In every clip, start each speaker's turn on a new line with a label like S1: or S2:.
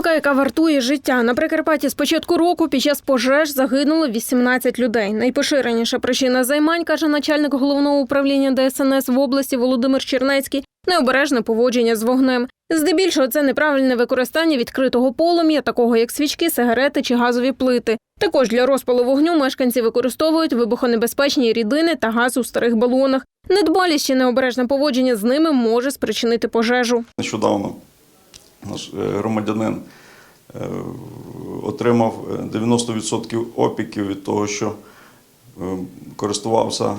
S1: Помилка, яка вартує життя. На Прикарпатті з початку року під час пожеж загинуло 18 людей. Найпоширеніша причина займань, каже начальник головного управління ДСНС в області Володимир Чернецький, необережне поводження з вогнем. Здебільшого це неправильне використання відкритого полум'я, такого як свічки, сигарети чи газові плити. Також для розпалу вогню мешканці використовують вибухонебезпечні рідини та газ у старих балонах. Недбалість чи необережне поводження з ними може спричинити пожежу.
S2: Нещодавно наш е, громадянин е, отримав е, 90% опіків від того, що е, користувався е,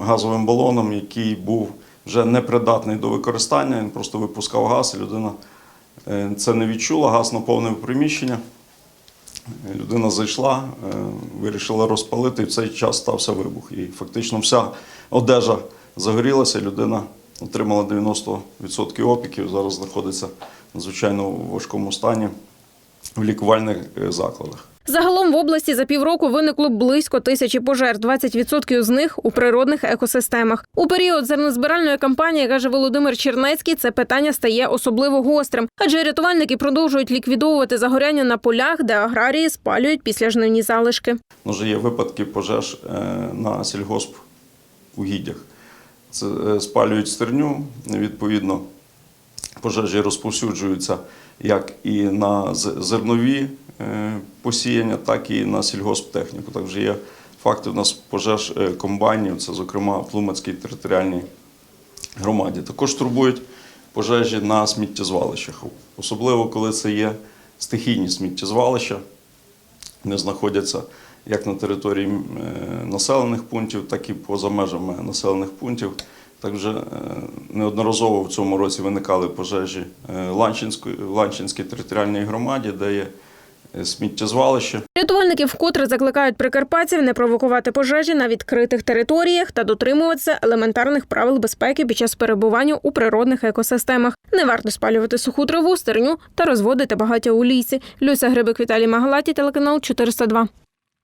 S2: газовим балоном, який був вже непридатний до використання. Він просто випускав газ, людина е, це не відчула, газ наповнив приміщення. Людина зайшла, е, вирішила розпалити, і в цей час стався вибух. І фактично вся одежа загорілася, людина отримала 90% опіків, зараз знаходиться надзвичайно в важкому стані в лікувальних е, закладах.
S1: Загалом в області за півроку виникло близько тисячі пожер, 20% з них у природних екосистемах. У період зернозбиральної кампанії, каже Володимир Чернецький, це питання стає особливо гострим, адже рятувальники продовжують ліквідовувати загоряння на полях, де аграрії спалюють післяжнивні залишки.
S2: Ну, Вже є випадки пожеж е, на сільгосп угіддях. Е, спалюють стерню, відповідно, пожежі розповсюджуються як і на зернові е, посіяння, так і на сільгосптехніку. Так вже є факти у нас пожеж е, комбайнів, це, зокрема, в Тлумацькій територіальній громаді. Також турбують пожежі на сміттєзвалищах, особливо коли це є стихійні сміттєзвалища. Вони знаходяться як на території е, населених пунктів, так і поза межами населених пунктів. Так вже е, неодноразово в цьому році виникали пожежі е, в Ланчинській територіальній громаді, де є сміттєзвалище.
S1: Рятувальники вкотре закликають прикарпатців не провокувати пожежі на відкритих територіях та дотримуватися елементарних правил безпеки під час перебування у природних екосистемах. Не варто спалювати суху траву, стерню та розводити багаття у лісі. Люся Грибик, Віталій Магалаті, телеканал 402.